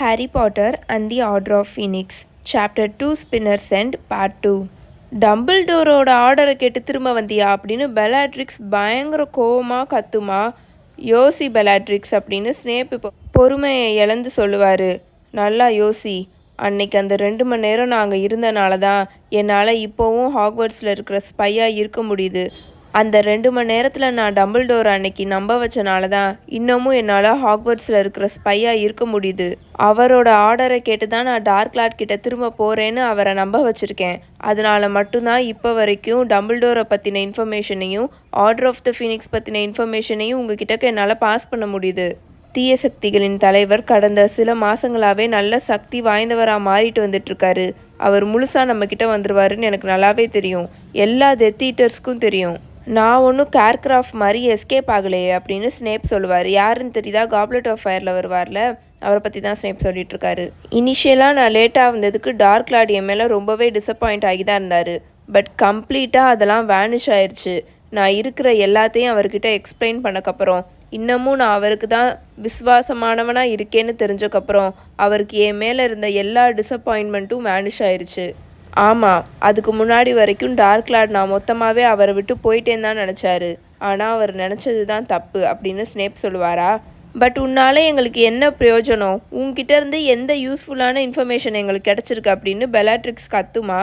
Harry Potter and the Order of Phoenix Chapter 2 Spinner's End two 2 டம்பிள்டோரோட ஆர்டரை கேட்டு திரும்ப வந்தியா அப்படின்னு பெலாட்ரிக்ஸ் பயங்கர கோவமாக கத்துமா? யோசி பெலாட்ரிக்ஸ் அப்படின்னு ஸ்னேப் இப்போ பொறுமையை இழந்து சொல்லுவார். நல்லா யோசி அன்னைக்கு அந்த ரெண்டு மணி நேரம் நாங்கள் இருந்தனால தான் என்னால் இப்போவும் ஹாக்வர்ட்ஸில் இருக்கிற ஸ்பையாக இருக்க முடியுது. அந்த ரெண்டு மணி நேரத்தில் நான் டம்பிள்டோர் அன்னைக்கு நம்ப வச்சனால தான் இன்னமும் என்னால் ஹாக்வர்ட்ஸில் இருக்கிற ஸ்பையாக இருக்க முடியுது. அவரோட ஆர்டரை கேட்டு தான் நான் டார்க் லாட் கிட்ட திரும்ப போகிறேன்னு அவரை நம்ப வச்சுருக்கேன். அதனால் மட்டும்தான் இப்போ வரைக்கும் டம்பிள்டோரை பற்றின இன்ஃபர்மேஷனையும் ஆர்டர் ஆஃப் த ஃபீனிக்ஸ் பற்றின இன்ஃபர்மேஷனையும் உங்ககிட்ட என்னால் பாஸ் பண்ண முடியுது. தீய சக்திகளின் தலைவர் கடந்த சில மாதங்களாகவே நல்ல சக்தி வாய்ந்தவராக மாறிட்டு வந்துட்டுருக்காரு. அவர் முழுசாக நம்ம வந்துடுவாருன்னு எனக்கு நல்லாவே தெரியும். எல்லா டெத் ஈட்டர்ஸ்க்கும் தெரியும். நான் ஒன்றும் கேர்கிராஃப்ட் மாதிரி எஸ்கேப் ஆகலையே அப்படின்னு ஸ்னேப் சொல்லுவார். யாருன்னு தெரியுதா? காப்லெட் ஆஃப் ஃபயரில் வருவார்ல அவரை பற்றி தான் ஸ்னேப் சொல்லிட்டு இருக்காரு. இனிஷியலாக நான் லேட்டாக வந்ததுக்கு டார்க் லாட் என் மேலே ரொம்பவே டிசப்பாயிண்ட் ஆகி தான் இருந்தார். பட் கம்ப்ளீட்டாக அதெல்லாம் வேனிஷ் ஆயிடுச்சு நான் இருக்கிற எல்லாத்தையும் அவர்கிட்ட எக்ஸ்பிளைன் பண்ணக்கப்புறம் இன்னமும் நான் அவருக்கு தான் விசுவாசமானவனாக இருக்கேன்னு தெரிஞ்சக்கப்புறம் அவருக்கு என் மேலே இருந்த எல்லா டிசப்பாயின்மெண்ட்டும் வேனிஷ் ஆயிடுச்சு ஆமாம் அதுக்கு முன்னாடி வரைக்கும் டார்க் லார்ட் நான் மொத்தமாகவே அவரை விட்டு போயிட்டேன்னு தான் நினச்சாரு. ஆனால் அவர் நினச்சது தான் தப்பு அப்படின்னு ஸ்னேப் சொல்லுவாரா? பட் உன்னால் எங்களுக்கு என்ன பிரயோஜனம்? உன்கிட்ட இருந்து எந்த யூஸ்ஃபுல்லான இன்ஃபர்மேஷன் எங்களுக்கு கிடச்சிருக்கு அப்படின்னு பெலாட்ரிக்ஸ் கத்துமா?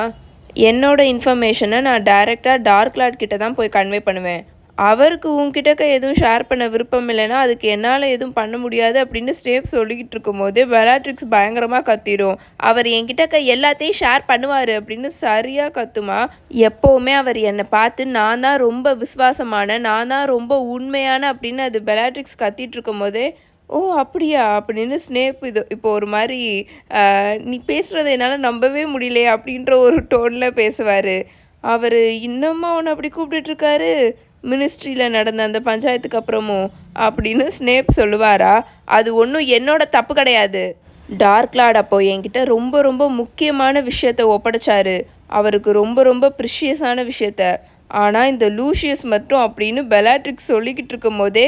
என்னோட இன்ஃபர்மேஷனை நான் டைரெக்டாக டார்க் லார்ட் கிட்ட தான் போய் கன்வே பண்ணுவேன். அவருக்கு உங்ககிட்டக்க எதுவும் ஷேர் பண்ண விருப்பம் இல்லைன்னா அதுக்கு என்னால் எதுவும் பண்ண முடியாது அப்படின்னு ஸ்டேப் சொல்லிக்கிட்டு இருக்கும்போது பெலாட்ரிக்ஸ் பயங்கரமாக கத்திரும் அவர் என்கிட்டக்க எல்லாத்தையும் ஷேர் பண்ணுவார் அப்படின்னு சரியாக கத்துமா? எப்போவுமே அவர் என்னை பார்த்து நான் தான் ரொம்ப விசுவாசமான நான் தான் ரொம்ப உண்மையான அப்படின்னு அது பெலாட்ரிக்ஸ் கத்திட்டு இருக்கும்போதே ஓ அப்படியா? அப்படின்னு ஸ்னேப் இது இப்போ ஒரு மாதிரி நீ பேசுகிறத என்னால் நம்பவே முடியலையே அப்படின்ற ஒரு டோனில் பேசுவார். அவர் இன்னமும் அவனை அப்படி கூப்பிட்டுட்டு இருக்காரு. மினிஸ்ட்ரியில் நடந்த அந்த பஞ்சாயத்துக்கு அப்புறமும் அப்படின்னு ஸ்னேப் சொல்லுவாரா? அது ஒன்றும் என்னோட தப்பு கிடையாது. டார்க் லார்ட் அப்போ என்கிட்ட ரொம்ப ரொம்ப முக்கியமான விஷயத்த ஒப்படைச்சாரு. அவருக்கு ரொம்ப ரொம்ப ப்ரிஷியஸான விஷயத்த. ஆனால் இந்த லூஷியஸ் மட்டும் அப்படின்னு பெலாட்ரிக்ஸ் சொல்லிக்கிட்டு இருக்கும் போதே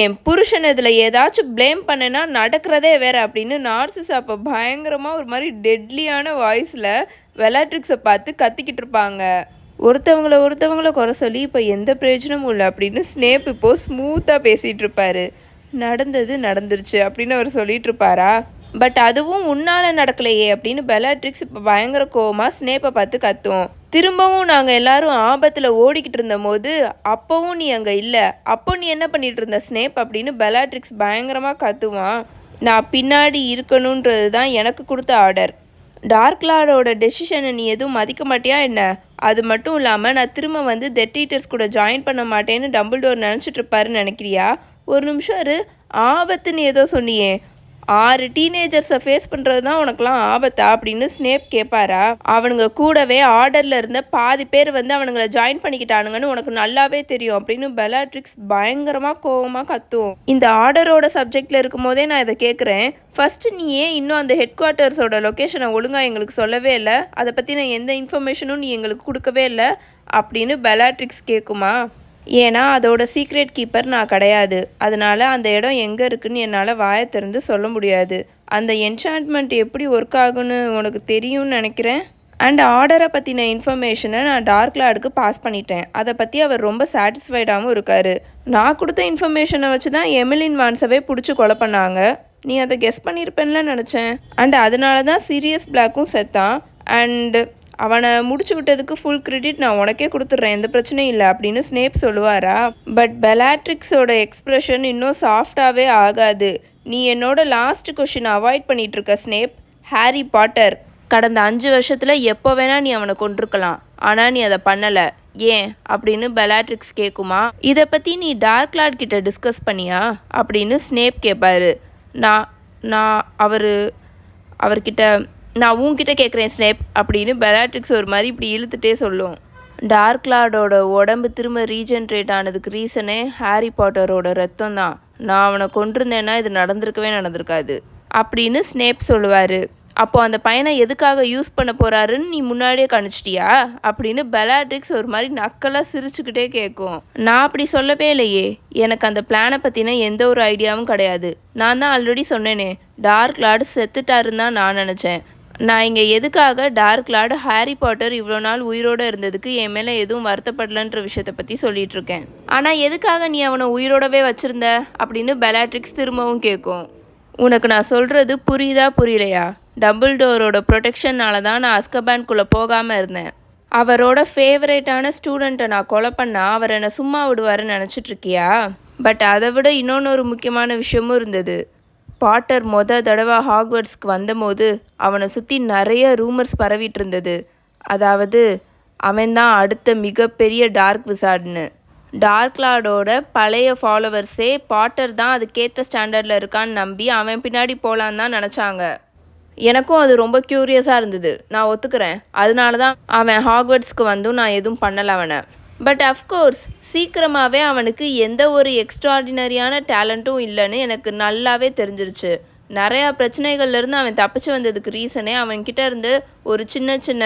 என் புருஷன் இதில் ஏதாச்சும் ப்ளேம் பண்ணேன்னா நடக்கிறதே வேற அப்படின்னு நார்சிஸ் அப்போ பயங்கரமாக ஒரு மாதிரி டெட்லியான வாய்ஸில் பெலாட்ரிக்ஸை பார்த்து கத்திக்கிட்டு இருப்பாங்க. ஒருத்தவங்கள ஒருத்தவங்கள குறை சொல்லி இப்போ எந்த பிரயோஜனமும் இல்லை அப்படின்னு ஸ்னேப் இப்போது ஸ்மூத்தாக பேசிகிட்டு இருப்பாரு. நடந்தது நடந்துருச்சு அப்படின்னு அவர் சொல்லிட்டு இருப்பாரா? பட் அதுவும் உன்னால் நடக்கலையே அப்படின்னு பெலாட்ரிக்ஸ் இப்போ பயங்கர கோவமாக ஸ்னேப்பை பார்த்து கத்துவோம் திரும்பவும் நாங்கள் எல்லாரும் ஆபத்தில் ஓடிக்கிட்டு இருந்தபோது அப்போவும் நீ அங்கே இல்லை. அப்போ நீ என்ன பண்ணிட்டு இருந்த ஸ்னேப் அப்படின்னு பெலாட்ரிக்ஸ் பயங்கரமாக கத்துவான். நான் பின்னாடி இருக்கணுன்றது தான் எனக்கு கொடுத்த ஆர்டர் டார்க் லாரோட டெசிஷனை நீ எதுவும் மதிக்க மாட்டியா என்ன? அது மட்டும் இல்லாமல் நான் திரும்ப வந்து டெட் ஈட்டர்ஸ் கூட ஜாயின் பண்ண மாட்டேன்னு டபுள் டோர் நினச்சிட்ருப்பாருன்னு நினைக்கிறியா? ஒரு நிமிஷம் இரு. ஆபத்துன்னு ஏதோ சொன்னியே. ஆறு டீனேஜர்ஸை ஃபேஸ் பண்ணுறது தான் உனக்குலாம் ஆபத்தா அப்படின்னு ஸ்னேப் கேட்பாரா அவனுங்க கூடவே ஆர்டரில் இருந்த பாதி பேர் வந்து அவனுங்களை ஜாயின் பண்ணிக்கிட்டானுங்கன்னு உனக்கு நல்லாவே தெரியும் அப்படின்னு பெலாட்ரிக்ஸ் பயங்கரமாக கோவமாக கத்தும். இந்த ஆர்டரோட சப்ஜெக்டில் இருக்கும் போதே நான் இதை கேட்குறேன் ஃபஸ்ட்டு நீ ஏன் இன்னும் அந்த ஹெட் குவார்ட்டர்ஸோட லொக்கேஷனை ஒழுங்காக எங்களுக்கு சொல்லவே இல்லை? அதை பற்றின எந்த இன்ஃபர்மேஷனும் நீ எங்களுக்கு கொடுக்கவே இல்லை? அப்படின்னு பெலாட்ரிக்ஸ் கேட்குமா ஏன்னா அதோட சீக்ரெட் கீப்பர் நான் கிடையாது. அதனால அந்த இடம் எங்கே இருக்குன்னு என்னால் வாயை திறந்து சொல்ல முடியாது. அந்த என்சான்ட்மெண்ட் எப்படி ஒர்க் ஆகுன்னு உனக்கு தெரியும்னு நினைக்கிறேன்? அண்ட் ஆர்டரை பற்றின இன்ஃபர்மேஷனை நான் டார்க் லார்டுக்கு பாஸ் பண்ணிட்டேன். அதை பற்றி அவர் ரொம்ப சாட்டிஸ்ஃபைடாகவும் இருக்காரு. நான் கொடுத்த இன்ஃபர்மேஷனை வச்சு தான் எமிலின் வான்ஸவே பிடிச்சி கொலை பண்ணாங்க. நீ அதை கெஸ் பண்ணியிருப்பேன்ல நினச்சேன். அண்ட் அதனால தான் சீரியஸ் பிளாக்கும் செத்தான் அண்டு அவனை முடிச்சு விட்டதுக்கு ஃபுல் கிரெடிட் நான் உனக்கே கொடுத்துட்றேன் எந்த பிரச்சனையும் இல்லை அப்படின்னு ஸ்னேப் சொல்லுவாரா? பட் பெலாட்ரிக்ஸோட எக்ஸ்ப்ரெஷன் இன்னும் சாஃப்டாகவே ஆகாது. நீ என்னோட லாஸ்ட் கொஷின் அவாய்ட் பண்ணிட்டு இருக்க ஸ்னேப் ஹாரி பாட்டர் கடந்த அஞ்சு வருஷத்தில் எப்போ வேணால் நீ அவனை கொண்டிருக்கலாம் ஆனால் நீ அதை பண்ணலை. ஏன்? அப்படின்னு பெலாட்ரிக்ஸ் கேட்குமா இதை பற்றி நீ டார்க் லார்ட் கிட்ட டிஸ்கஸ் பண்ணியா? அப்படின்னு ஸ்னேப் கேட்பாரு நான் நான் அவர் அவர்கிட்ட நான் உன்கிட்ட கேட்குறேன் ஸ்னேப் அப்படின்னு பெலாட்ரிக்ஸ் ஒரு மாதிரி இப்படி இழுத்துட்டே சொல்லும். டார்க் லார்டோட உடம்பு திரும்ப ரீஜென்ரேட் ஆனதுக்கு ரீசனே ஹாரி பாட்டரோட ரத்தம் தான் நான் அவனை கொண்டிருந்தேன்னா இது நடந்திருக்கவே நடந்திருக்காது அப்படின்னு ஸ்னேப் சொல்லுவார். அப்போ அந்த பையனை எதுக்காக யூஸ் பண்ண போறாருன்னு நீ முன்னாடியே கணிச்சிட்டியா? அப்படின்னு பெலாட்ரிக்ஸ் ஒரு மாதிரி நக்கலாக சிரிச்சுக்கிட்டே கேட்கும் நான் அப்படி சொல்லவே இல்லையே. எனக்கு அந்த பிளானை பற்றின எந்த ஒரு ஐடியாவும் கிடையாது. நான் தான் ஆல்ரெடி சொன்னேனே டார்க் லார்டு செத்துட்டாருன்னு தான் நான் நினச்சேன். நான் இங்கே எதுக்காக டார்க் லார்டு ஹாரி பாட்டர் இவ்வளோ நாள் உயிரோடு இருந்ததுக்கு என் மேலே எதுவும் வருத்தப்படலன்ற விஷயத்தை பற்றி சொல்லிட்டு இருக்கேன். ஆனால் எதுக்காக நீ அவனை உயிரோடவே வச்சுருந்த? அப்படின்னு பெலாட்ரிக்ஸ் திரும்பவும் கேட்கும் உனக்கு நான் சொல்கிறது புரியுதா புரியலையா? டபுள் டோரோட ப்ரொடெக்ஷனால தான் நான் அஸ்கபேன்குள்ளே போகாமல் இருந்தேன். அவரோட ஃபேவரேட்டான ஸ்டூடெண்ட்டை நான் கொலை பண்ணால் அவர் என்னை சும்மா விடுவாருன்னு நினச்சிட்ருக்கியா பட் அதை விட இன்னொன்று ஒரு முக்கியமான விஷயமும் இருந்தது. பாட்டர் மொத தடவை ஹாக்வர்ட்ஸ்க்கு வந்தபோது அவனை சுற்றி நிறைய ரூமர்ஸ் பரவிட்டு இருந்தது அதாவது அவன்தான் அடுத்த மிகப்பெரிய டார்க் விசார்ட்னு டார்க் லார்டோட பழைய ஃபாலோவர்ஸே பாட்டர் தான் அதுக்கேற்ற ஸ்டாண்டர்டில் இருக்கான்னு நம்பி அவன் பின்னாடி போகலான்னு தான் நினச்சாங்க. எனக்கும் அது ரொம்ப க்யூரியஸாக இருந்தது. நான் ஒத்துக்கிறேன். அதனால தான் அவன் ஹாக்வர்ட்ஸ்க்கு வந்தும் நான் எதுவும் பண்ணலை அவனை. பட் அஃப்கோர்ஸ் சீக்கிரமாகவே அவனுக்கு எந்த ஒரு எக்ஸ்ட்ராடினரியான டேலண்ட்டும் இல்லைன்னு எனக்கு நல்லாவே தெரிஞ்சிருச்சு. நிறையா பிரச்சனைகள்லேருந்து அவன் தப்பிச்சு வந்ததுக்கு ரீசனே அவன்கிட்ட இருந்து ஒரு சின்ன சின்ன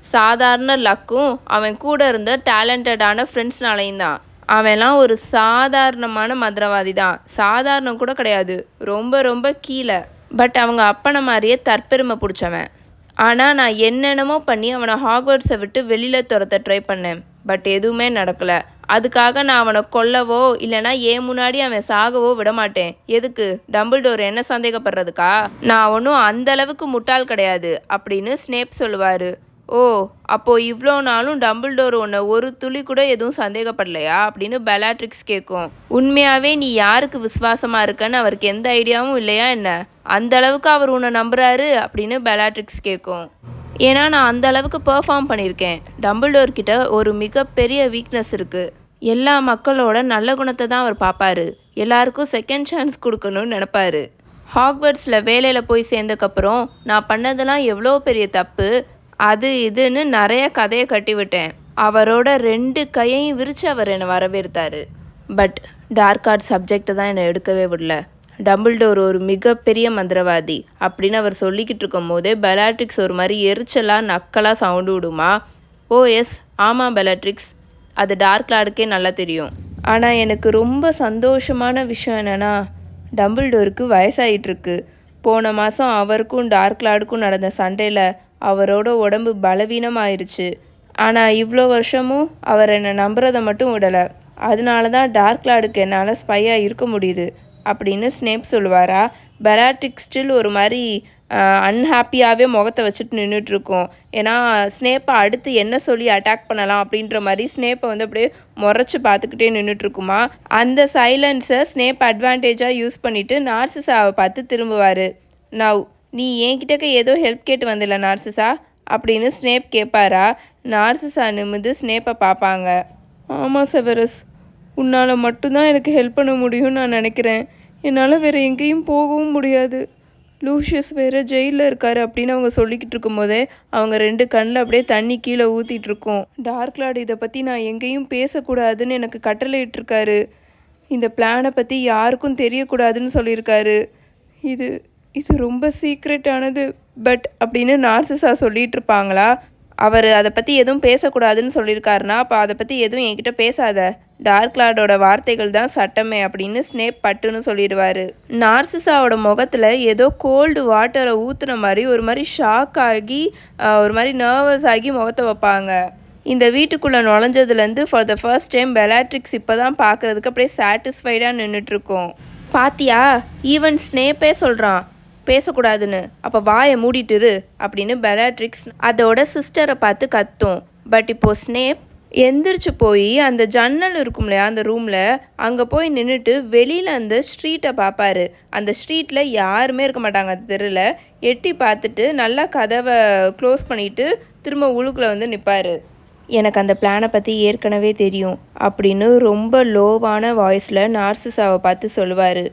சாதாரண லக்கும் அவன் கூட இருந்த டேலண்டடான ஃப்ரெண்ட்ஸ்னாலையும் தான். அவன்லாம் ஒரு சாதாரணமான மந்திரவாதி தான். சாதாரணம் கூட கிடையாது. ரொம்ப ரொம்ப கீழே. பட் அவங்க அப்பனை மாதிரியே தற்பெருமை பிடிச்சவன். ஆனால் நான் என்னென்னமோ பண்ணி அவனை ஹாக்வர்ட்ஸை விட்டு வெளியில் துரத்த ட்ரை பண்ணேன். பட் எதுவுமே நடக்கலை. அதுக்காக நான் அவனை கொல்லவோ இல்லைனா ஏன் முன்னாடி அவன் சாகவோ விட மாட்டேன் எதுக்கு? டம்பிள்டோர் என்ன சந்தேகப்படுறதுக்கா? நான் ஒன்றும் அந்த அளவுக்கு முட்டாள் கிடையாது அப்படின்னு ஸ்னேப் சொல்லுவார். ஓ அப்போ இவ்வளோ நாளும் டம்பிள்டோர் உன்னை ஒரு துளி கூட எதுவும் சந்தேகப்படலையா? அப்படின்னு பெலாட்ரிக்ஸ் கேட்கும். உண்மையாகவே நீ யாருக்கு விசுவாசமாக இருக்கன்னு அவருக்கு எந்த ஐடியாவும் இல்லையா என்ன? அந்த அளவுக்கு அவர் உன்னை நம்புறாரு அப்படின்னு பெலாட்ரிக்ஸ் கேட்கும். ஏன்னா நான் அந்த அளவுக்கு பெர்ஃபார்ம் பண்ணியிருக்கேன் டம்பிள்டோர் கிட்ட ஒரு மிகப்பெரிய வீக்னஸ் இருக்குது எல்லா மக்களோட நல்ல குணத்தை தான் அவர் பார்ப்பாரு எல்லாருக்கும் செகண்ட் சான்ஸ் கொடுக்கணும்னு நினப்பாரு. ஹாக்வர்ட்ஸில் வேலையில் போய் சேர்ந்தக்கப்புறம் நான் பண்ணதெல்லாம் எவ்வளோ பெரிய தப்பு அது இதுன்னு நிறைய கதையை கட்டிவிட்டேன். அவரோட ரெண்டு கையையும் விரித்து அவர் என்னை வரவேற்றாரு. பட் டார்க் ஆர்ட் சப்ஜெக்டை தான் என்னை எடுக்கவே விடல. டபுள்டோர் ஒரு மிகப்பெரிய மந்திரவாதி அப்படின்னு அவர் சொல்லிக்கிட்டு இருக்கும் போதே பெலாட்ரிக்ஸ் ஒரு மாதிரி எரிச்சலாக நக்கலாக சவுண்டு விடுமா? ஓ எஸ் ஆமாம் பெலாட்ரிக்ஸ். அது டார்க் லார்டுக்கே நல்லா தெரியும். ஆனால் எனக்கு ரொம்ப சந்தோஷமான விஷயம் என்னென்னா டம்பிள்டோருக்கு வயசாகிட்டுருக்கு போன மாதம் அவருக்கும் டார்க் லார்டுக்கும் நடந்த சண்டையில் அவரோட உடம்பு பலவீனமாயிருச்சு. ஆனால் இவ்வளோ வருஷமும் அவர் என்னை நம்புறதை மட்டும் விடலை. அதனால தான் டார்க் லார்டுக்கு என்னால் ஸ்பையாக இருக்க முடியுது. அப்படின்னு ஸ்னேப் சொல்லுவாரா? பெராட்டிக் ஸ்டில் ஒரு மாதிரி அன்ஹாப்பியாகவே முகத்தை வச்சுட்டு நின்றுட்டுருக்கோம் ஏன்னா ஸ்னேப்பை அடுத்து என்ன சொல்லி அட்டாக் பண்ணலாம் அப்படின்ற மாதிரி ஸ்னேப்பை வந்து அப்படியே முறைச்சி பார்த்துக்கிட்டே நின்றுட்டுருக்குமா அந்த சைலன்ஸை ஸ்னேப் அட்வான்டேஜாக யூஸ் பண்ணிவிட்டு நார்சிசாவை பார்த்து திரும்புவார். நவ் நீ என்கிட்டக்க ஏதோ ஹெல்ப் கேட்டு வந்தில்ல நார்சிசா அப்படின்னு ஸ்னேப் கேட்பாரா நார்சிசா நிமிந்து ஸ்னேப்பை பார்ப்பாங்க. ஆமாம் செவரஸ் உன்னால் மட்டும்தான் எனக்கு ஹெல்ப் பண்ண முடியும்னு நான் நினைக்கிறேன். என்னால் வேறு எங்கேயும் போகவும் முடியாது. லூஷியஸ் வேறு ஜெயிலில் இருக்காரு அப்படின்னு அவங்க சொல்லிக்கிட்டு இருக்கும்போதே அவங்க ரெண்டு கண்ணில் அப்படியே தண்ணி கீழே ஊற்றிட்டு இருக்கோம். டார்க் லார்டு இதை பற்றி நான் எங்கேயும் பேசக்கூடாதுன்னு எனக்கு கட்டளை இந்த பிளானை பற்றி யாருக்கும் தெரியக்கூடாதுன்னு சொல்லியிருக்காரு. இது இது ரொம்ப சீக்ரெட்டானது பட் அப்படின்னு நார்சிஸா சொல்லிட்டு இருப்பாங்களா? அவர் அதை பற்றி எதுவும் பேசக்கூடாதுன்னு சொல்லியிருக்காருனா அப்போ அதை பற்றி எதுவும் என்கிட்ட பேசாத. டார்க் லார்டோட வார்த்தைகள் தான் சட்டமே அப்படின்னு ஸ்னேப் பட்டுன்னு சொல்லிடுவாரு. நார்சிசாவோட முகத்தில் ஏதோ கோல்டு வாட்டரை ஊற்றுன மாதிரி ஒரு மாதிரி ஷாக் ஆகி ஒரு மாதிரி நர்வஸ் ஆகி முகத்தை வைப்பாங்க. இந்த வீட்டுக்குள்ளே நுழைஞ்சதுலேருந்து for the first time Bellatrix இப்போ தான் பார்க்குறதுக்கு அப்படியே சாட்டிஸ்ஃபைடாக நின்றுட்டுருக்கோம் பாத்தியா? ஈவன் ஸ்னேப்பே சொல்கிறான் பேசக்கூடாதுன்னு. அப்போ வாயை மூடிட்டுரு அப்படின்னு பெலாட்ரிக்ஸ் அதோட சிஸ்டரை பார்த்து கத்தும். பட் இப்போது ஸ்னேப் எந்திரிச்சு போய் அந்த ஜன்னல் இருக்கும் இல்லையா அந்த ரூமில் அங்கே போய் நின்றுட்டு வெளியில் அந்த ஸ்ட்ரீட்டை பார்ப்பாரு அந்த ஸ்ட்ரீட்டில் யாருமே இருக்க மாட்டாங்க அந்த தெருவில் எட்டி பார்த்துட்டு நல்லா கதவை க்ளோஸ் பண்ணிட்டு திரும்ப உள்ளுக்குள்ளே வந்து நிற்பாரு எனக்கு அந்த பிளானை பற்றி ஏற்கனவே தெரியும் அப்படின்னு ரொம்ப லோவான வாய்ஸில் நார்சிசாவை பார்த்து சொல்லுவார்.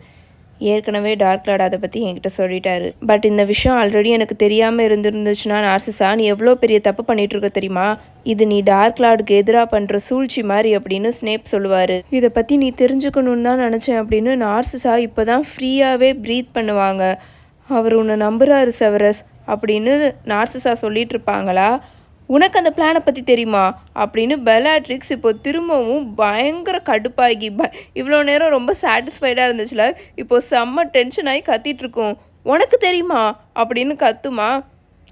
ஏற்கனவே டார்க் லார்ட் அதை பற்றி என்கிட்ட சொல்லிட்டாரு. பட் இந்த விஷயம் ஆல்ரெடி எனக்கு தெரியாமல் இருந்திருந்துச்சுன்னா நார்சிசா நீ எவ்வளோ பெரிய தப்பு பண்ணிட்டு இருக்க தெரியுமா? இது நீ டார்க் லார்டுக்கு எதிராக பண்ணுற சூழ்ச்சி மாதிரி அப்படின்னு ஸ்னேப் சொல்லுவார். இதை பற்றி நீ தெரிஞ்சுக்கணுன்னு தான் நினச்சேன் அப்படின்னு நார்சிசா இப்போ தான் ஃப்ரீயாகவே ப்ரீத் பண்ணுவாங்க. அவர் உன்னை நம்புறாரு செவரஸ் அப்படின்னு நார்சிசா சொல்லிட்டு இருப்பாங்களா உனக்கு அந்த பிளானை பற்றி தெரியுமா? அப்படின்னு பெலாட்ரிக்ஸ் இப்போ திரும்பவும் பயங்கர கடுப்பாகி ப இவ்வளோ நேரம் ரொம்ப சாட்டிஸ்ஃபைடாக இருந்துச்சுல இப்போ செம்ம டென்ஷன் ஆகி கத்திட்டு உனக்கு தெரியுமா? அப்படின்னு கத்துமா?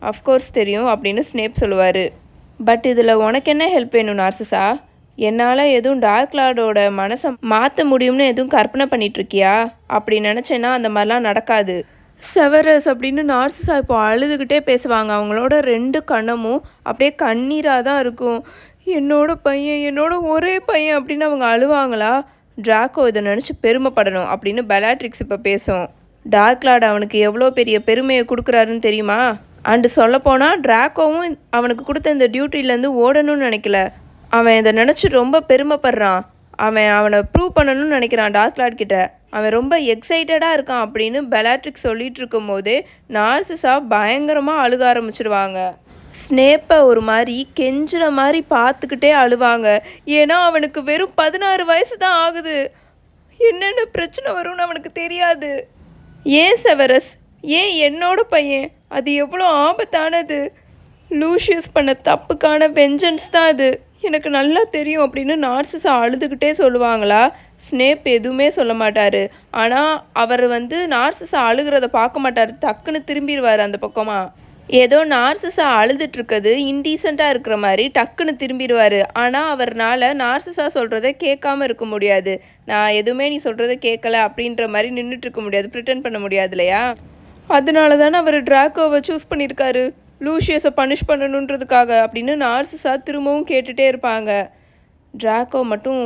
அஃப்கோர்ஸ் தெரியும் அப்படின்னு ஸ்னேப் சொல்லுவார். பட் இதில் உனக்கு என்ன ஹெல்ப் வேணும் நார்சஸா என்னால் எதுவும் டார்க் லார்டோட மனசை மாற்ற முடியும்னு எதுவும் கற்பனை பண்ணிகிட்ருக்கியா அப்படி நினச்சேன்னா அந்த மாதிரிலாம் நடக்காது. செவரஸ் அப்படின்னு நார்சிசா இப்போ அழுதுகிட்டே பேசுவாங்க. அவங்களோட ரெண்டு கணமும் அப்படியே கண்ணீராக தான் இருக்கும். என்னோட பையன் என்னோட ஒரே பையன் அப்படின்னு அவங்க அழுவாங்களா? ட்ராக்கோ இதை நினச்சி பெருமைப்படணும் அப்படின்னு பெலாட்ரிக்ஸ் இப்போ பேசும். டார்க் லார்ட் அவனுக்கு எவ்வளோ பெரிய பெருமையை கொடுக்குறாருன்னு தெரியுமா? அண்டு சொல்லப்போனால் ட்ராக்கோவும் அவனுக்கு கொடுத்த இந்த டியூட்டிலேருந்து ஓடணும்னு நினைக்கல. அவன் இதை நினச்சி ரொம்ப பெருமைப்படுறான். அவன் அவனை ப்ரூவ் பண்ணணும்னு நினைக்கிறான் டார்க் லார்ட் கிட்ட. அவன் ரொம்ப எக்ஸைட்டடாக இருக்கான் அப்படின்னு பெலாட்ரிக் சொல்லிட்டு இருக்கும்போதே நார்சிசா பயங்கரமாக அழுக ஆரம்பிச்சிருவாங்க. ஸ்னேப்பை ஒரு மாதிரி கெஞ்சுற மாதிரி பார்த்துக்கிட்டே அழுவாங்க. ஏன்னா அவனுக்கு வெறும் பதினாறு வயசு தான் ஆகுது. என்னென்ன பிரச்சனை வரும்னு அவனுக்கு தெரியாது. ஏன் செவரஸ் ஏன் என்னோட பையன்? அது எவ்வளோ ஆபத்தானது? லூஷியஸ் பண்ண தப்புக்கான வெஞ்சன்ஸ் தான் அது. எனக்கு நல்லா தெரியும் அப்படின்னு நார்சிஸை அழுதுகிட்டே சொல்லுவாங்களா? ஸ்னேப் எதுவுமே சொல்ல மாட்டார். ஆனால் அவர் வந்து நார்சிஸை அழுகிறத பார்க்க மாட்டார். டக்குன்னு திரும்பிடுவார் அந்த பக்கமாக ஏதோ நார்சிஸா அழுதுட்டு இன்டீசெண்டாக இருக்கிற மாதிரி டக்குன்னு திரும்பிடுவார் ஆனால் அவர்னால் நார்சிஸா சொல்கிறத கேட்காம இருக்க முடியாது. நான் எதுவுமே நீ சொல்கிறத கேட்கல அப்படின்ற மாதிரி நின்றுட்டு இருக்க முடியாது. ப்ரிட்டன் பண்ண முடியாது இல்லையா? அதனால தானே அவர் ட்ராக்கோவை சூஸ் பண்ணியிருக்காரு. லூஷியஸை பனிஷ் பண்ணணுன்றதுக்காக அப்படின்னு நார்சிஸா திரும்பவும் கேட்டுகிட்டே இருப்பாங்க. ட்ராக்கோ மட்டும்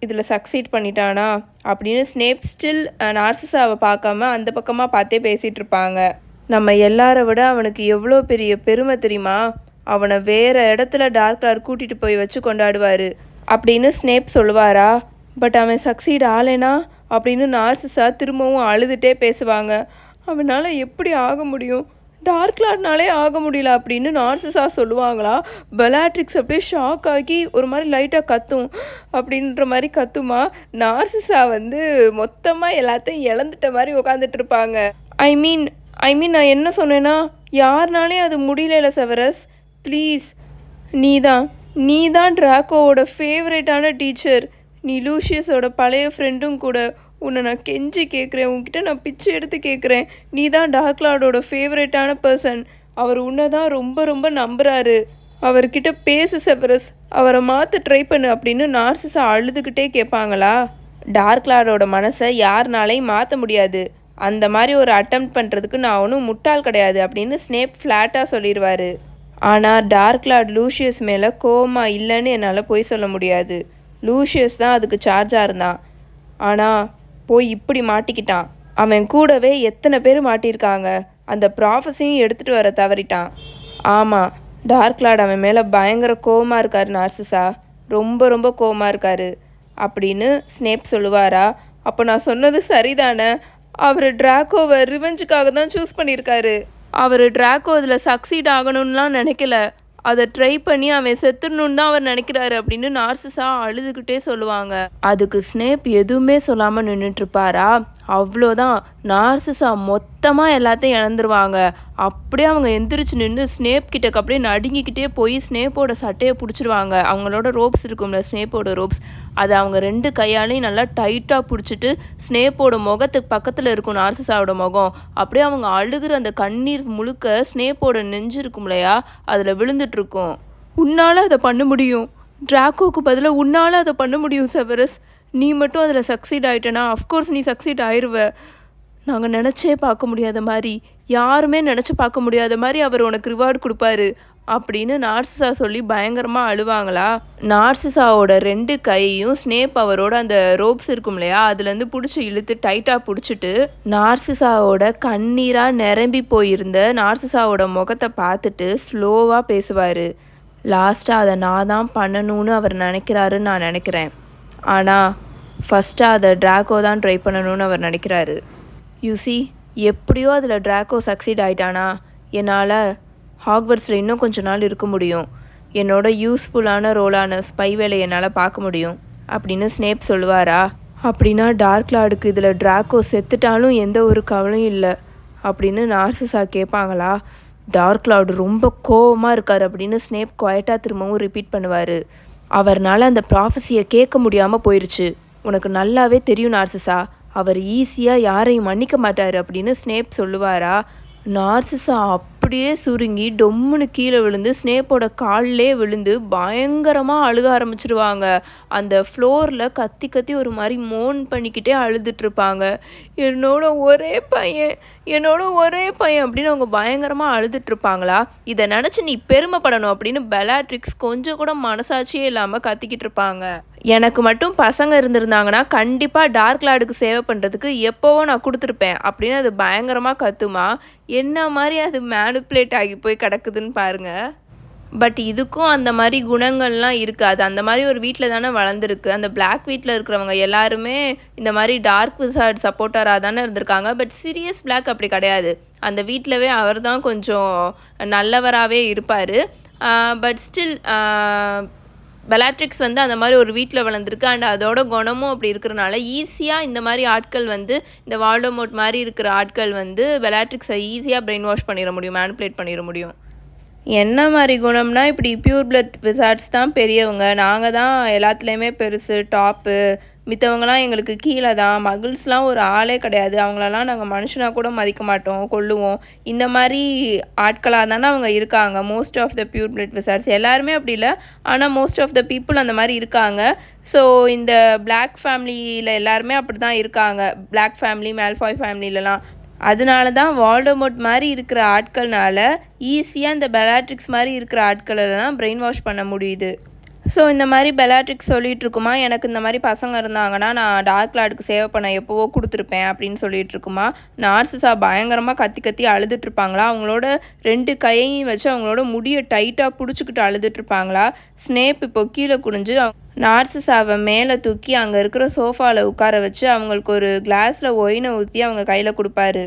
இதில் சக்சீட் பண்ணிட்டானா அப்படின்னு ஸ்னேப் ஸ்டில் நார்சிஸாவை பார்க்காம அந்த பக்கமாக பார்த்தே பேசிகிட்டு இருப்பாங்க. நம்ம எல்லார விட அவனுக்கு எவ்வளோ பெரிய பெருமை தெரியுமா? அவனை வேறு இடத்துல டார்க் லார்ட் கூட்டிகிட்டு போய் வச்சு கொண்டாடுவார் அப்படின்னு ஸ்னேப் சொல்லுவாரா? பட் அவன் சக்சீட் ஆலேனா அப்படின்னு நார்சிஸா திரும்பவும் அழுதுகிட்டே பேசுவாங்க. அவனால் எப்படி ஆக முடியும்? டார்க் லார்ட்னாலே ஆக முடியல அப்படின்னு நார்சிஸா சொல்லுவாங்களா? பெலாட்ரிக்ஸ் அப்படியே ஷாக் ஆகி ஒரு மாதிரி லைட்டாக கத்தும் அப்படின்ற மாதிரி கத்துமா? நார்சிஸா வந்து மொத்தமாக எல்லாத்தையும் இழந்துட்ட மாதிரி உட்காந்துட்டு இருப்பாங்க. ஐ மீன் ஐ மீன் நான் என்ன சொன்னேன்னா யாருனாலே அது முடியல செவரஸ் ப்ளீஸ் நீ தான் நீ தான் ட்ராக்கோவோட ஃபேவரேட்டான டீச்சர் நீ லூஷியஸோட பழைய ஃப்ரெண்டும் கூட. உன்னை நான் கெஞ்சி கேட்குறேன் உன்கிட்ட நான் பிச்சை எடுத்து கேட்குறேன் நீ தான் டாக்லாடோட ஃபேவரட்டான பர்சன் அவர் உன்னை தான் ரொம்ப ரொம்ப நம்புகிறாரு அவர்கிட்ட பேசு செவரஸ் அவரை மாற்ற ட்ரை பண்ணு அப்படின்னு நார்சிஸை அழுதுகிட்டே கேட்பாங்களா டார்க்லாடோட மனசை யாருனாலையும் மாற்ற முடியாது. அந்த மாதிரி ஒரு அட்டம் பண்ணுறதுக்கு நான் ஒன்றும் முட்டாள் கிடையாது அப்படின்னு ஸ்னேப் ஃப்ளாட்டாக சொல்லிடுவார் ஆனால் டார்க் லார்ட் லூஷியஸ் மேலே கோமா இல்லைன்னு என்னால் போய் சொல்ல முடியாது. லூஷியஸ் தான் அதுக்கு சார்ஜாக இருந்தான். ஆனால் போய் இப்படி மாட்டிக்கிட்டான். அவன் கூடவே எத்தனை பேர் மாட்டியிருக்காங்க. அந்த ப்ராஃபஸையும் எடுத்துகிட்டு வர தவறிட்டான். ஆமாம் டார்க் லார்ட் அவன் மேலே பயங்கர கோவமாக இருக்கார் நார்சிசா. ரொம்ப ரொம்ப கோவமாக இருக்காரு. அப்படின்னு ஸ்னேப் சொல்லுவாரா? அப்போ நான் சொன்னது சரிதானே? அவர் ட்ராக்கோவை ரிவெஞ்சுக்காக தான் சூஸ் பண்ணியிருக்காரு. அவர் ட்ராக்கோ இதில் சக்சீட் ஆகணும்லாம் நினைக்கல. அதை ட்ரை பண்ணி அவன் செத்துடணுன்னு தான் அவர் நினைக்கிறாரு அப்படின்னு நார்சிஸா அழுதுகிட்டே சொல்லுவாங்க. அதுக்கு ஸ்னேப் எதுவுமே சொல்லாமல் நின்றுட்டுருப்பாரா அவ்வளோதான் நார்சிஸா மொத்தமாக எல்லாத்தையும் இழந்துருவாங்க. அப்படியே அவங்க எந்திரிச்சு நின்று ஸ்னேப் கிட்டக்கு அப்படியே நடுங்கிக்கிட்டே போய் ஸ்னேப்போட சட்டையை பிடிச்சிருவாங்க. அவங்களோட ரோப்ஸ் இருக்கும்ல ஸ்னேப்போட ரோப்ஸ். அதை அவங்க ரெண்டு கையாலையும் நல்லா டைட்டாக பிடிச்சிட்டு ஸ்னேப்போட முகத்துக்கு பக்கத்தில் இருக்கும் நார்சிஸாவோட முகம். அப்படியே அவங்க அழுகிற அந்த கண்ணீர் முழுக்க ஸ்னேப்போட நெஞ்சு இருக்கும் இல்லையா அதில் விழுந்துட்டுருக்கும். உன்னால் அதை பண்ண முடியும். ட்ராக்கோக்கு பதிலாக உன்னால் அதை பண்ண முடியும் செவரஸ். நீ மட்டும் அதில் சக்சீட் ஆகிட்டனா அஃப்கோர்ஸ் நீ சக்சீட் ஆயிடுவ நாங்கள் நினச்சே பார்க்க முடியாத மாதிரி யாருமே நினச்சி பார்க்க முடியாத மாதிரி அவர் உனக்கு ரிவார்டு கொடுப்பாரு அப்படின்னு நார்சிசா சொல்லி பயங்கரமாக அழுவாங்களா? நார்சிசாவோட ரெண்டு கையையும் ஸ்னேப் அவரோட அந்த ரோப்ஸ் இருக்கும் இல்லையா அதுலேருந்து பிடிச்சி இழுத்து டைட்டாக பிடிச்சிட்டு நார்சிசாவோட கண்ணீராக நிரம்பி போயிருந்த நார்சிசாவோட முகத்தை பார்த்துட்டு ஸ்லோவாக பேசுவார். லாஸ்ட்டாக அதை நான் தான் பண்ணணும்னு அவர் நினைக்கிறாருன்னு நான் நினைக்கிறேன். ஆனால் ஃபஸ்ட்டாக அதை ட்ராகோ தான் ட்ரை பண்ணணும்னு அவர் நினைக்கிறாரு. யூசி எப்படியோ அதில் ட்ராக்கோ சக்சீட் ஆயிட்டானா? என்னால் ஹாக்வர்ட்ஸில் இன்னும் கொஞ்ச நாள் இருக்க முடியும். என்னோட யூஸ்ஃபுல்லான ரோலான ஸ்பை வேலையை என்னால் பார்க்க முடியும். அப்படின்னு ஸ்னேப் சொல்லுவாரா? அப்படின்னா டார்க் லார்டுக்கு இதில் ட்ராக்கோ செத்துட்டாலும் எந்த ஒரு கவலையும் இல்லை. அப்படின்னு நார்சிசா கேட்பாங்களா? டார்க் லார்டு ரொம்ப கோவமாக இருக்கார் அப்படின்னு ஸ்னேப் குவாய்ட்டாக திரும்பவும் ரிப்பீட் பண்ணுவார். அவர்னால் அந்த ப்ராஃபஸியை கேட்க முடியாமல் போயிடுச்சு உனக்கு நல்லாவே தெரியும் நார்சிசா அவர் ஈஸியாக யாரையும் மன்னிக்க மாட்டார் அப்படின்னு ஸ்னேப் சொல்லுவாரா? நார்சிசா அப்படியே சுருங்கி டொம்முன்னு கீழே விழுந்து ஸ்னேப்போட காலிலே விழுந்து பயங்கரமாக அழுக ஆரம்பிச்சிருவாங்க. அந்த ஃப்ளோரில் கத்தி கத்தி ஒரு மாதிரி மோன் பண்ணிக்கிட்டே அழுதுட்ருப்பாங்க. என்னோட ஒரே பையன் என்னோட ஒரே பையன் அப்படின்னு அவங்க பயங்கரமாக அழுதுட்ருப்பாங்களா? இதை நினச்சி நீ பெருமைப்படணும் அப்படின்னு பெலாட்ரிக்ஸ் கொஞ்சம் கூட மனசாட்சியே இல்லாமல் கத்திக்கிட்டு இருப்பாங்க எனக்கு மட்டும் பசங்க இருந்திருந்தாங்கன்னா கண்டிப்பாக டார்க் லாடுக்கு சேவை பண்ணுறதுக்கு எப்போவோ நான் கொடுத்துருப்பேன். அப்படின்னு அது பயங்கரமாக கத்துமா? என்ன மாதிரி அது மேனுப்புலேட் ஆகி போய் கிடக்குதுன்னு பாருங்கள் பட் இதுக்கும் அந்த மாதிரி குணங்கள்லாம் இருக்காது. அந்த மாதிரி ஒரு வீட்டில் தானே வளர்ந்துருக்கு. அந்த பிளாக் வீட்டில் இருக்கிறவங்க எல்லாருமே இந்த மாதிரி டார்க் விசார்ட் சப்போர்ட்டராக தானே இருந்திருக்காங்க. பட் சீரியஸ் பிளாக் அப்படி கிடையாது. அந்த வீட்டிலவே அவர் தான் கொஞ்சம் நல்லவராகவே இருப்பார். பட் ஸ்டில் பெலாட்ரிக்ஸ் வந்து அந்த மாதிரி ஒரு வீட்டில் வளர்ந்துருக்கு. அண்ட் அதோட குணமும் அப்படி இருக்கிறனால ஈஸியாக இந்த மாதிரி ஆட்கள் வந்து இந்த வால்டோமோட் மாதிரி இருக்கிற ஆட்கள் வந்து பெலாட்ரிக்ஸை ஈஸியாக பிரெயின் வாஷ் பண்ணிட முடியும் மேனிப்புலேட் பண்ணிட முடியும். என்ன மாதிரி குணம்னா இப்படி பியூர் பிளட் விசார்ட்ஸ் தான் பெரியவங்க. நாங்கள் தான் எல்லாத்துலேயுமே பெருசு டாப்பு மித்தவங்களாம் எங்களுக்கு கீழே தான். மகிழ்ஸ்லாம் ஒரு ஆளே கிடையாது. அவங்களெல்லாம் நாங்கள் மனுஷனாக கூட மதிக்க மாட்டோம் கொள்ளுவோம் இந்த மாதிரி ஆட்களாக தானே அவங்க இருக்காங்க. Most of the pure blood wizards எல்லாருமே அப்படி இல்லை. ஆனால் மோஸ்ட் ஆஃப் த பீப்புள் அந்த மாதிரி இருக்காங்க. ஸோ இந்த பிளாக் ஃபேமிலியில் எல்லாருமே அப்படி தான் இருக்காங்க. பிளாக் ஃபேமிலி மேல்ஃபாய் ஃபேமிலிலலாம் அதனால தான் வால்டோமோட் மாதிரி இருக்கிற ஆட்கள்னால ஈஸியாக இந்த பெலாட்ரிக்ஸ் மாதிரி இருக்கிற ஆட்களெல்லாம் பிரெயின் வாஷ் பண்ண முடியுது. ஸோ இந்த மாதிரி பெலாட்ரிக்ஸ் சொல்லிகிட்டு இருக்குமா எனக்கு இந்த மாதிரி பசங்க இருந்தாங்கன்னா நான் டார்க் லார்டுக்கு சேவ் பண்ண எப்போவோ கொடுத்துருப்பேன் அப்படின்னு சொல்லிட்டு இருக்குமா நார்சிசா பயங்கரமாக கத்தி கத்தி அழுதுட்ருப்பாங்களா அவங்களோட ரெண்டு கையையும் வச்சு அவங்களோட முடியை டைட்டாக பிடிச்சிக்கிட்டு அழுதுட்ருப்பாங்களா ஸ்னேப் இப்போ கீழே குனிஞ்சு நார்சிசாவை மேலே தூக்கி அங்கே இருக்கிற சோஃபாவில் உட்கார வச்சு அவங்களுக்கு ஒரு கிளாஸில் ஒயினை ஊற்றி அவங்க கையில் கொடுப்பாரு.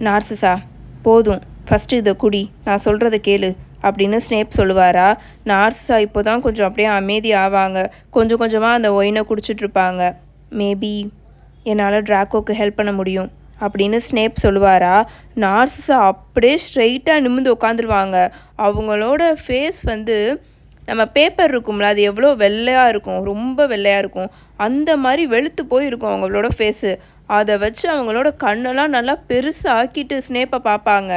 நார்சிசா போதும். ஃபஸ்ட்டு இதை குடி. நான் சொல்கிறத கேளு. அப்படின்னு ஸ்னேப் சொல்லுவாரா? நார்சிசா இப்போ தான் கொஞ்சம் அப்படியே அமைதி ஆவாங்க. கொஞ்சம் கொஞ்சமாக அந்த ஒயினை குடிச்சிட்ருப்பாங்க மேபி என்னால் ட்ராக்கோக்கு ஹெல்ப் பண்ண முடியும் அப்படின்னு ஸ்னேப் சொல்லுவாரா? நார்சிசா அப்படியே ஸ்ட்ரெயிட்டாக நிமிந்து உட்காந்துருவாங்க அவங்களோட ஃபேஸ் வந்து நம்ம பேப்பர் இருக்கும்ல அது எவ்வளோ வெள்ளையாக இருக்கும் ரொம்ப வெள்ளையாக இருக்கும். அந்த மாதிரி வெளுத்து போயிருக்கும் அவங்களோட ஃபேஸு அதை வச்சு அவங்களோட கண்ணெல்லாம் நல்லா பெருசாக ஆக்கிட்டு ஸ்னேப்பை பார்ப்பாங்க.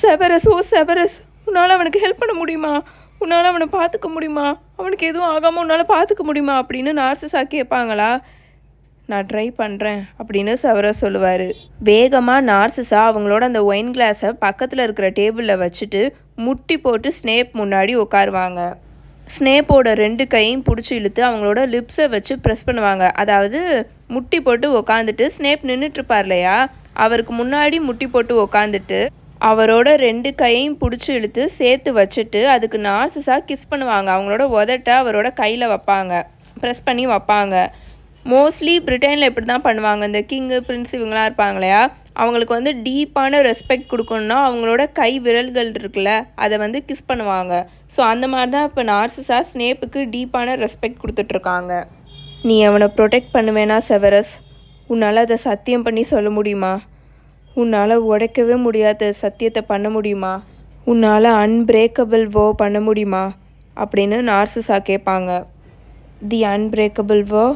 செவரஸ் ஓ செவரஸ் உன்னால் அவனுக்கு ஹெல்ப் பண்ண முடியுமா? உன்னால் அவனை பார்த்துக்க முடியுமா? அவனுக்கு எதுவும் ஆகாமல் உன்னால் பார்த்துக்க முடியுமா? அப்படின்னு நார்சஸா கேட்பாங்களா? நான் ட்ரை பண்ணுறேன் அப்படின்னு சவரா சொல்லுவார். வேகமாக நார்சஸா அவங்களோட அந்த ஒயின் கிளாஸை பக்கத்தில் இருக்கிற டேபிளில் வச்சுட்டு முட்டி போட்டு ஸ்னேப் முன்னாடி உட்காருவாங்க. ஸ்னேப்போட ரெண்டு கையும் பிடிச்சி இழுத்து அவங்களோட லிப்ஸை வச்சு ப்ரெஸ் பண்ணுவாங்க. அதாவது முட்டி போட்டு உக்காந்துட்டு ஸ்னேப் நின்றுட்டுருப்பார் இல்லையா? அவருக்கு முன்னாடி முட்டி போட்டு உக்காந்துட்டு அவரோட ரெண்டு கையையும் பிடிச்சி இழுத்து சேர்த்து வச்சுட்டு அதுக்கு நார்சஸாக கிஸ் பண்ணுவாங்க. அவங்களோட உதட்ட அவரோட கையில் வைப்பாங்க. ப்ரெஸ் பண்ணி வைப்பாங்க. மோஸ்ட்லி பிரிட்டனில் இப்படி தான் பண்ணுவாங்க. இந்த கிங்கு பிரின்ஸ் இவங்களாம் இருப்பாங்க இல்லையா அவங்களுக்கு வந்து டீப்பான ரெஸ்பெக்ட் கொடுக்கணுன்னா அவங்களோட கை விரல்கள் இருக்குல்ல அதை வந்து கிஸ் பண்ணுவாங்க. ஸோ அந்த மாதிரி தான் இப்போ நார்சிசா ஸ்னேப்புக்கு டீப்பான ரெஸ்பெக்ட் கொடுத்துட்ருக்காங்க நீ அவனை ப்ரொடெக்ட் பண்ணுவேனா செவரஸ் உன்னால் அதை சத்தியம் பண்ணி சொல்ல முடியுமா? உன்னால் உடைக்கவே முடியாத சத்தியத்தை பண்ண முடியுமா? உன்னால் அன்பிரேக்கபிள் வோ பண்ண முடியுமா? அப்படின்னு நார்சிசா கேட்பாங்க. தி அன்பிரேக்கபிள் வோ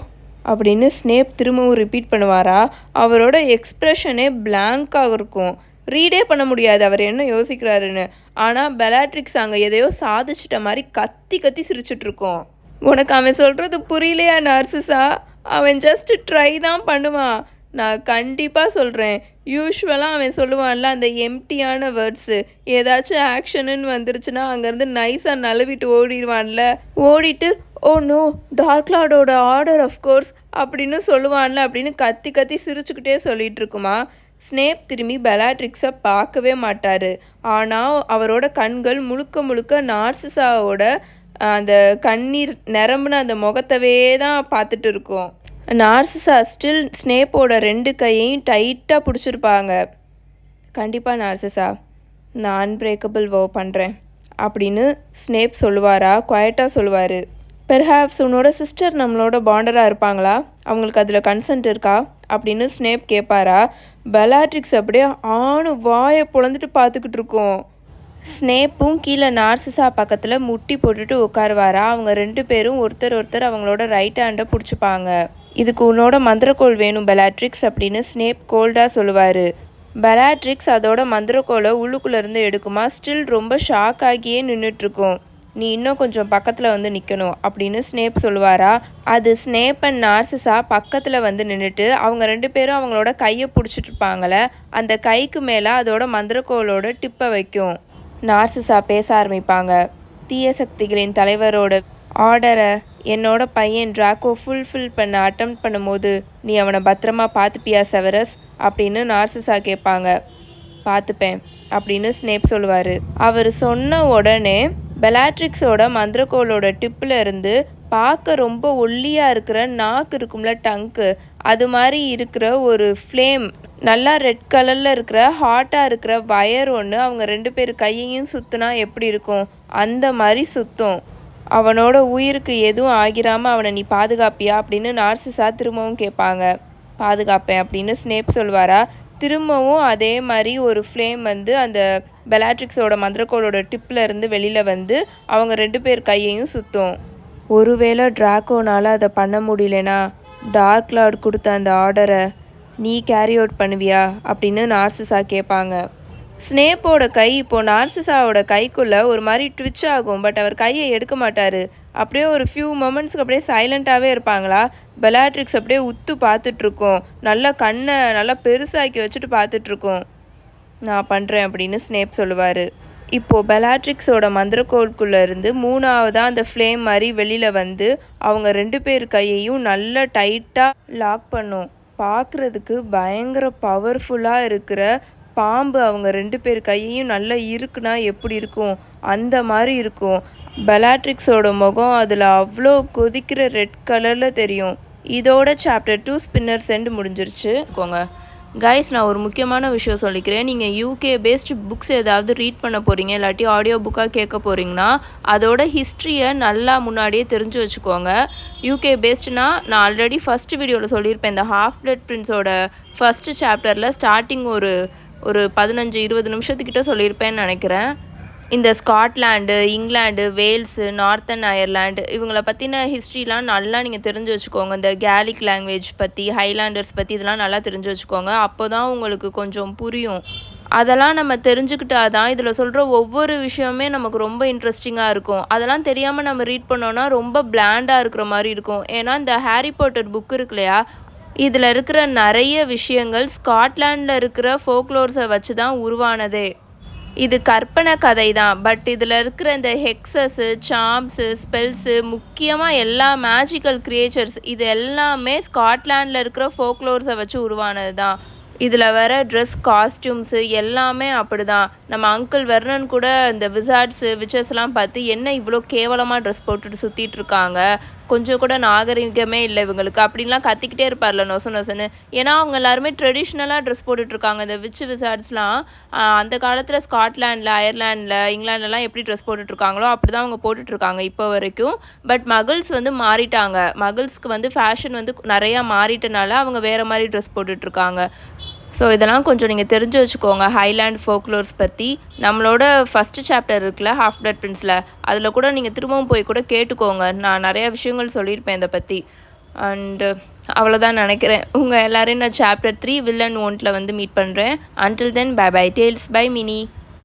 அப்படின்னு ஸ்னேப் திரும்பவும் ரிப்பீட் பண்ணுவாரா? அவரோட எக்ஸ்ப்ரெஷனே பிளாங்காக இருக்கும். ரீடே பண்ண முடியாது அவர் என்ன யோசிக்கிறாருன்னு. ஆனால் பெலாட்ரிக்ஸ் அங்கே எதையோ சாதிச்சிட்ட மாதிரி கத்தி கத்தி சிரிச்சிட்ருக்கோம் உனக்கு அவன் சொல்கிறது புரியலையா நர்சஸா அவன் ஜஸ்ட் ட்ரை தான் பண்ணுவான். நான் கண்டிப்பாக சொல்கிறேன் யூஸ்வலாக அவன் சொல்லுவான்ல அந்த எம்டியான வேர்ட்ஸு ஏதாச்சும் ஆக்ஷனுன்னு வந்துருச்சுன்னா அங்கேருந்து நைஸாக நழுவிட்டு ஓடிடுவான்ல. ஓடிட்டு ஓ நோ டார்க் லாடோட ஆர்டர் ஆஃப்கோர்ஸ் அப்படின்னு சொல்லுவான்ல அப்படின்னு கத்தி கத்தி சிரிச்சுக்கிட்டே சொல்லிகிட்டு இருக்குமா. ஸ்னேப் திரும்பி பெலாட்ரிக்ஸை பார்க்கவே மாட்டார். ஆனால் அவரோட கண்கள் முழுக்க முழுக்க நார்சிசாவோட அந்த கண்ணீர் நிரம்புன அந்த முகத்தவே தான் பார்த்துட்டு இருக்கோம். நார்சிசா ஸ்டில் ஸ்னேப்போட ரெண்டு கையையும் டைட்டாக பிடிச்சிருப்பாங்க. கண்டிப்பாக நார்சிசா நான் அன்பிரேக்கபிள் வோ பண்ணுறேன் அப்படின்னு ஸ்னேப் சொல்லுவாரா குவாய்ட்டாக சொல்லுவார். பெர்ஹாப்ஸ் உன்னோட சிஸ்டர் நம்மளோட பாண்டராக இருப்பாங்களா? அவங்களுக்கு அதில் கன்சென்ட் இருக்கா? அப்படின்னு ஸ்னேப் கேட்பாரா பெலாட்ரிக்ஸ் அப்படியே ஆணு வாயை பொழந்துட்டு பார்த்துக்கிட்டு இருக்கோம். ஸ்னேப்பும் கீழே நார்சிசா பக்கத்தில் முட்டி போட்டுட்டு உட்காருவாரா? அவங்க ரெண்டு பேரும் ஒருத்தர் ஒருத்தர் அவங்களோட ரைட் ஹேண்டை பிடிச்சிப்பாங்க. இதுக்கு உன்னோட மந்திரக்கோள் வேணும் பெலாட்ரிக்ஸ் அப்படின்னு ஸ்னேப் கோல்டாக சொல்லுவார். பெலாட்ரிக்ஸ் அதோட மந்திரக்கோளை உள்ளுக்குள்ளேருந்து எடுக்குமா? ஸ்டில் ரொம்ப ஷாக் ஆகியே நின்றுட்டுருக்கோம் நீ இன்னும் கொஞ்சம் பக்கத்தில் வந்து நிற்கணும் அப்படின்னு ஸ்னேப் சொல்லுவாரா? அது ஸ்னேப் அண்ட் நார்சிஸா பக்கத்தில் வந்து நின்றுட்டு அவங்க ரெண்டு பேரும் அவங்களோட கையை பிடிச்சிட்டு இருப்பாங்கள அந்த கைக்கு மேலே அதோட மந்திரக்கோளோட டிப்பை வைக்கும். நார்சிசா பேச ஆரம்பிப்பாங்க. தீய சக்திகளின் தலைவரோட ஆர்டரை என்னோட பையன் ட்ராக்கோ ஃபுல்ஃபில் பண்ண அட்டம் பண்ணும்போது நீ அவனை பத்திரமா பார்த்துப்பியா செவரஸ் அப்படின்னு நார்சிசா கேட்பாங்க. பார்த்துப்பேன் அப்படின்னு ஸ்னேப் சொல்லுவார். அவர் சொன்ன உடனே பெலாட்ரிக்ஸோட மந்திரக்கோளோட டிப்பில் இருந்து பார்க்க ரொம்ப ஒல்லியாக இருக்கிற நாக்கு இருக்கும்ல டங்க்கு அது மாதிரி இருக்கிற ஒரு ஃப்ளேம் நல்லா ரெட் கலரில் இருக்கிற ஹாட்டாக இருக்கிற வயர் ஒன்று அவங்க ரெண்டு பேர் கையையும் சுற்றுனா எப்படி இருக்கும்? அந்த மாதிரி சுற்றும் அவனோட உயிருக்கு எதுவும் ஆகிராமல் அவனை நீ பாதுகாப்பியா? அப்படின்னு நார்சிசா திரும்பவும் கேட்பாங்க. பாதுகாப்பேன் அப்படின்னு ஸ்னேப் சொல்வாரா? திரும்பவும் அதே மாதிரி ஒரு ஃப்ளேம் வந்து அந்த பெலாட்ரிக்ஸோட மந்திரக்கோளோட டிப்பில் இருந்து வெளியில் வந்து அவங்க ரெண்டு பேர் கையையும் சுற்றும் ஒருவேளை ட்ராக்கோனால் அதை பண்ண முடியலனா டார்க் லார்ட் கொடுத்த அந்த ஆர்டரை நீ கேரி அவுட் பண்ணுவியா? அப்படின்னு நார்சிசா கேட்பாங்க. ஸ்னேப்போட கை இப்போது நார்சிசாவோட கைக்குள்ளே ஒரு மாதிரி ட்விச் ஆகும் பட் அவர் கையை எடுக்க மாட்டார். அப்படியே ஒரு ஃபியூ மொமெண்ட்ஸ்க்கு அப்படியே சைலண்ட்டாகவே இருப்பாங்களா? பெலாட்ரிக்ஸ் அப்படியே உத்து பார்த்துட்ருக்கோம். நல்லா கண்ணை நல்லா பெருசாக்கி வச்சுட்டு பார்த்துட்ருக்கோம். நான் பண்ணுறேன் அப்படின்னு ஸ்னேப் சொல்லுவார். இப்போது பெலாட்ரிக்ஸோட மந்திரக்கோளுக்குள்ளே இருந்து மூணாவதாக அந்த ஃப்ளேம் மாதிரி வெளியில் வந்து அவங்க ரெண்டு பேர் கையையும் நல்லா டைட்டாக லாக் பண்ணும். பார்க்குறதுக்கு பயங்கர பவர்ஃபுல்லாக இருக்கிற பாம்பு அவங்க ரெண்டு பேர் கையையும் நல்லா இருக்குன்னா எப்படி இருக்கும்? அந்த மாதிரி இருக்கும். பெலாட்ரிக்ஸோட முகம் அதில் அவ்வளோ கொதிக்கிற ரெட் கலரில் தெரியும். இதோட சாப்டர் டூ ஸ்பின்னர் சென்ட் முடிஞ்சிருச்சு. போங்க கைஸ் நான் ஒரு முக்கியமான விஷயம் சொல்லிக்கிறேன். நீங்கள் யூகே பேஸ்ட் புக்ஸ் ஏதாவது ரீட் பண்ண போகிறீங்க இல்லாட்டி ஆடியோ புக்காக கேட்க போகிறீங்கன்னா அதோட ஹிஸ்ட்ரியை நல்லா முன்னாடியே தெரிஞ்சு வச்சுக்கோங்க. யூகே பேஸ்ட்னா நான் ஆல்ரெடி ஃபஸ்ட் வீடியோவில் சொல்லியிருப்பேன். இந்த ஹாஃப் பிளட் பிரின்ஸோட ஃபஸ்ட்டு சாப்டரில் ஸ்டார்டிங் ஒரு ஒரு பதினஞ்சு இருபது நிமிஷத்துக்கிட்ட சொல்லியிருப்பேன்னு நினைக்கிறேன். இந்த Scotland England Wales northern Ireland இவங்கள பற்றின ஹிஸ்ட்ரிலாம் நல்லா நீங்கள் தெரிஞ்சு வச்சுக்கோங்க. இந்த கேலிக் லாங்குவேஜ் பற்றி ஹைலாண்டர்ஸ் பற்றி இதெல்லாம் நல்லா தெரிஞ்சு வச்சுக்கோங்க. அப்போ தான் உங்களுக்கு கொஞ்சம் புரியும். அதெல்லாம் நம்ம தெரிஞ்சுக்கிட்டா தான் இதில் சொல்கிற ஒவ்வொரு விஷயமே நமக்கு ரொம்ப இன்ட்ரெஸ்டிங்காக இருக்கும். அதெல்லாம் தெரியாமல் நம்ம ரீட் பண்ணோன்னா ரொம்ப பிளாண்டாக இருக்கிற மாதிரி இருக்கும். ஏன்னா இந்த ஹாரி பாட்டர் புக் இருக்கு இல்லையா? இதில் இருக்கிற நிறைய விஷயங்கள் ஸ்காட்லாண்டில் இருக்கிற ஃபோக்லோர்ஸை வச்சு தான் உருவானதே. இது கற்பனை கதை தான் பட் இதில் இருக்கிற இந்த ஹெக்ஸஸு சாம்ஸு ஸ்பெல்ஸு முக்கியமாக எல்லா மேஜிக்கல் கிரியேச்சர்ஸ் இது எல்லாமே ஸ்காட்லாண்டில் இருக்கிற ஃபோக்லோர்ஸை வச்சு உருவானது தான் இதில் வர ட்ரெஸ் காஸ்டியூம்ஸு எல்லாமே அப்படி தான் நம்ம அங்கிள் வெர்னன் கூட இந்த விசார்ட்ஸு விச்சஸ்லாம் பார்த்து என்ன இவ்வளோ கேவலமாக ட்ரெஸ் போட்டுட்டு சுற்றிட்டு இருக்காங்க? கொஞ்சம் கூட நாகரிகமே இல்லை இவங்களுக்கு. அப்படின்லாம் கத்திக்கிட்டே இருப்பார்ல நொச நொசன்னு. ஏன்னா அவங்க எல்லாருமே ட்ரெடிஷ்னலாக ட்ரெஸ் போட்டுட்ருக்காங்க. இந்த விச் விசார்ட்ஸ்லாம் அந்த காலத்தில் ஸ்காட்லாண்டில் அயர்லாண்டில் இங்கிலாண்டெல்லாம் எப்படி ட்ரெஸ் போட்டுட்ருக்காங்களோ அப்படி தான் அவங்க போட்டுட்ருக்காங்க இப்போ வரைக்கும். பட் மகள்ஸ் வந்து மாறிட்டாங்க. மகள்ஸ்க்கு வந்து ஃபேஷன் வந்து நிறையா மாறிட்டனால அவங்க வேறு மாதிரி ட்ரெஸ் போட்டுட்ருக்காங்க. ஸோ இதெல்லாம் கொஞ்சம் நீங்கள் தெரிஞ்சு வச்சுக்கோங்க. ஹைலேண்ட் ஃபோக்லோர்ஸ் பற்றி நம்மளோட ஃபஸ்ட்டு சாப்டர் இருக்குல்ல ஹாஃப் பிளட் பிரின்ஸில் அதில் கூட நீங்கள் திரும்பவும் போய் கூட கேட்டுக்கோங்க. நான் நிறையா விஷயங்கள் சொல்லியிருப்பேன் இதை பற்றி அண்டு அவ்வளோதான் நினைக்கிறேன். உங்கள் எல்லோரையும் நான் சாப்டர் த்ரீ வில்லன் ஒன்ட்டில் வந்து மீட் பண்ணுறேன் until then bye bye tales by Mini